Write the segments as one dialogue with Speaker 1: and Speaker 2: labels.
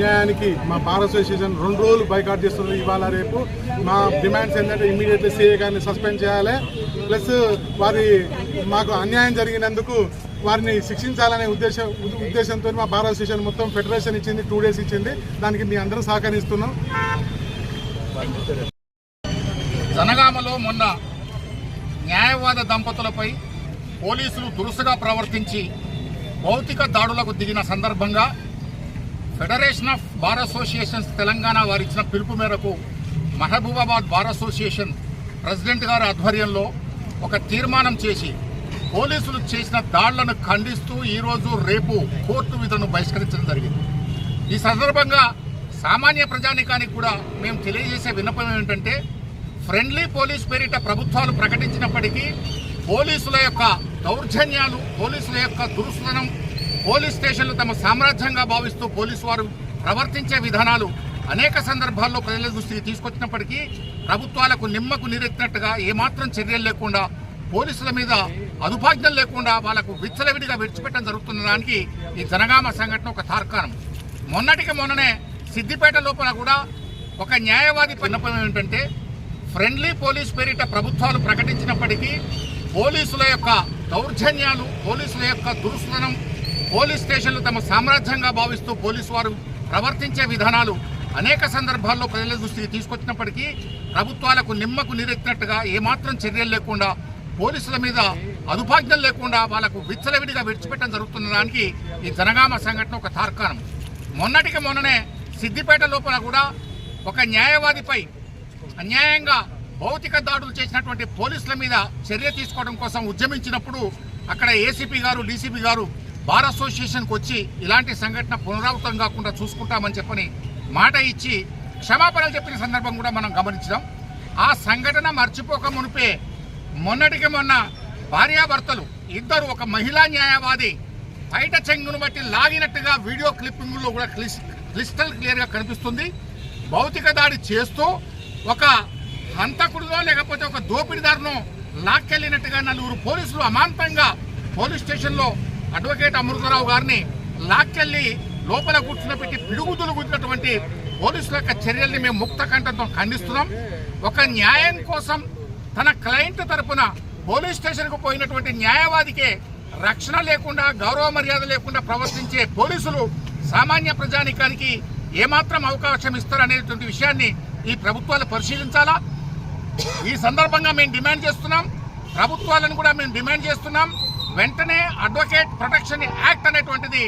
Speaker 1: న్యాయానికి మా bar association రెండు రోజులు బైకాట్ చేస్తున్నారు ఇవాళ రేపు. మా డిమాండ్స్ ఏంటంటే ఇమీడియట్లీ సీఏ గారిని సస్పెండ్ చేయాలి. ప్లస్ వారి మాకు అన్యాయం జరిగినందుకు వారిని శిక్షించాలనే ఉద్దేశం ఉద్దేశంతో మా బార్ అసోసియేషన్ మొత్తం ఫెడరేషన్ ఇచ్చింది టూ డేస్ ఇచ్చింది. దానికి మీ అందరూ సహకరిస్తున్నాం.
Speaker 2: జనగామలో మొన్న న్యాయవాద దంపతులపై పోలీసులు దురుసుగా ప్రవర్తించి భౌతిక దాడులకు దిగిన సందర్భంగా federation of bar associations Telangana వారిచ్చిన పిలుపు మేరకు మహబూబాబాద్ బార్ అసోసియేషన్ ప్రెసిడెంట్ గారి ఆధ్వర్యంలో ఒక తీర్మానం చేసి పోలీసులు చేసిన దాడులను ఖండిస్తూ ఈరోజు రేపు కోర్టు విధులను బహిష్కరించడం జరిగింది. ఈ సందర్భంగా సామాన్య ప్రజానికానికి కూడా మేము తెలియజేసే విన్నపం ఏమిటంటే ఫ్రెండ్లీ పోలీస్ పేరిట ప్రభుత్వాలు ప్రకటించినప్పటికీ పోలీసుల యొక్క దౌర్జన్యాలు పోలీసుల యొక్క దురుసనం పోలీస్ స్టేషన్లు తమ సామ్రాజ్యంగా భావిస్తూ పోలీసు వారు ప్రవర్తించే విధానాలు అనేక సందర్భాల్లో ప్రజల దృష్టికి తీసుకొచ్చినప్పటికీ ప్రభుత్వాలకు నిమ్మకు నీరెత్తినట్టుగా ఏమాత్రం చర్యలు లేకుండా పోలీసుల మీద అదుపాజ్ఞలు లేకుండా వాళ్ళకు విచ్చలవిడిగా విడిచిపెట్టడం జరుగుతున్న దానికి ఈ జనగామ సంఘటన ఒక తార్కాణం. మొన్నటికి మొన్ననే సిద్దిపేట లోపల కూడా ఒక న్యాయవాది విన్నపం ఏమిటంటే ఫ్రెండ్లీ పోలీస్ పేరిట ప్రభుత్వాలు ప్రకటించినప్పటికీ పోలీసుల యొక్క దౌర్జన్యాలు పోలీసుల యొక్క దురుసుతనం పోలీస్ స్టేషన్లు తమ సామ్రాజ్యంగా భావిస్తూ పోలీసు వారు ప్రవర్తించే విధానాలు అనేక సందర్భాల్లో ప్రజల దృష్టికి తీసుకొచ్చినప్పటికీ ప్రభుత్వాలకు నిమ్మకు నీరెత్తినట్టుగా ఏమాత్రం చర్యలు లేకుండా పోలీసుల మీద అదుపాజ్ఞం లేకుండా వాళ్ళకు విచ్చలవిడిగా విడిచిపెట్టడం జరుగుతున్న దానికి ఈ జనగామ సంఘటన ఒక తార్కాణం. మొన్నటికి మొన్ననే సిద్దిపేట లోపల కూడా ఒక న్యాయవాదిపై అన్యాయంగా భౌతిక దాడులు చేసినటువంటి పోలీసుల మీద చర్య తీసుకోవడం కోసం ఉద్యమించినప్పుడు అక్కడ ఏసీపీ గారు డీసీపీ గారు బార్ అసోసియేషన్కి వచ్చి ఇలాంటి సంఘటన పునరావృతం కాకుండా చూసుకుంటామని చెప్పని మాట ఇచ్చి క్షమాపణలు చెప్పిన సందర్భం కూడా మనం గమనించాం ఆ సంఘటన మర్చిపోక మునిపే మొన్నటికి మొన్న భార్యాభర్తలు ఇద్దరు ఒక మహిళా న్యాయవాది బయట చెంగును బట్టి లాగినట్టుగా వీడియో క్లిప్పింగ్లో కూడా క్లిస్- క్లిస్టల్ క్లియర్గా కనిపిస్తుంది. భౌతిక దాడి చేస్తూ ఒక హంతకుడిలో లేకపోతే ఒక దోపిడిదారును లాక్కెళ్ళినట్టుగా నలుగురు పోలీసులు అమాంతంగా పోలీస్ స్టేషన్లో అడ్వకేట్ అమృతరావు గారిని లాక్కెళ్ళి లోపల కూర్చున్న పెట్టి పిడుగుతులు గుద్దినటువంటి పోలీసుల యొక్క చర్యల్ని మేము ముక్త కంఠంతో ఖండిస్తున్నాం. ఒక న్యాయం కోసం తన క్లయింట్ తరపున పోలీస్ స్టేషన్కు పోయినటువంటి న్యాయవాదికే రక్షణ లేకుండా గౌరవ మర్యాద లేకుండా ప్రవర్తించే పోలీసులు సామాన్య ప్రజానికానికి ఏమాత్రం అవకాశం ఇస్తారనేటువంటి విషయాన్ని ఈ ప్రభుత్వాలు పరిశీలించాలా? ఈ సందర్భంగా మేము డిమాండ్ చేస్తున్నాం. ప్రభుత్వాలను కూడా మేము డిమాండ్ చేస్తున్నాం. వెంటనే అడ్వకేట్ ప్రొటెక్షన్ యాక్ట్ అనేటువంటిది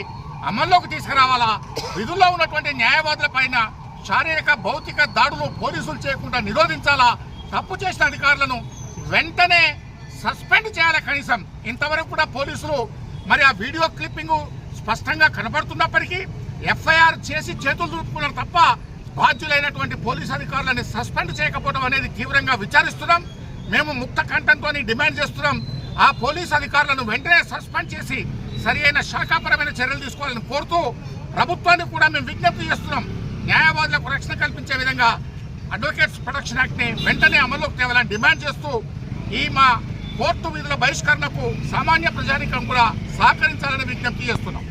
Speaker 2: అమల్లోకి తీసుకురావాలా? విధుల్లో ఉన్నటువంటి న్యాయవాదుల పైన శారీరక భౌతిక దాడులు పోలీసులు చేయకుండా నిరోధించాలా? తప్పు చేసిన అధికారులను వెంటనే సస్పెండ్ చేయాలి కనీసం? ఇంతవరకు కూడా పోలీసులు మరి ఆ వీడియో క్లిప్పింగ్ స్పష్టంగా కనబడుతున్నప్పటికీ ఎఫ్ఐఆర్ చేసి చేతులు దులుపుకున్నారు తప్ప బాధ్యులైనటువంటి పోలీస్ అధికారులని సస్పెండ్ చేయకపోవడం అనేది తీవ్రంగా విచారిస్తున్నాం. మేము ముక్త కంఠంతో డిమాండ్ చేస్తున్నాం. ఆ పోలీస్ అధికారులను వెంటనే సస్పెండ్ చేసి సరి అయిన శాఖాపరమైన చర్యలు తీసుకోవాలని కోరుతూ ప్రభుత్వానికి కూడా మేము విజ్ఞప్తి చేస్తున్నాం. న్యాయవాదులకు రక్షణ కల్పించే విధంగా అడ్వకేట్స్ ప్రొటెక్షన్ యాక్ట్ని వెంటనే అమల్లోకి తేవాలని డిమాండ్ చేస్తూ ఈ మా కోర్టు విధుల బహిష్కరణకు సామాన్య ప్రజానికం కూడా సహకరించాలని విజ్ఞప్తి చేస్తున్నాం.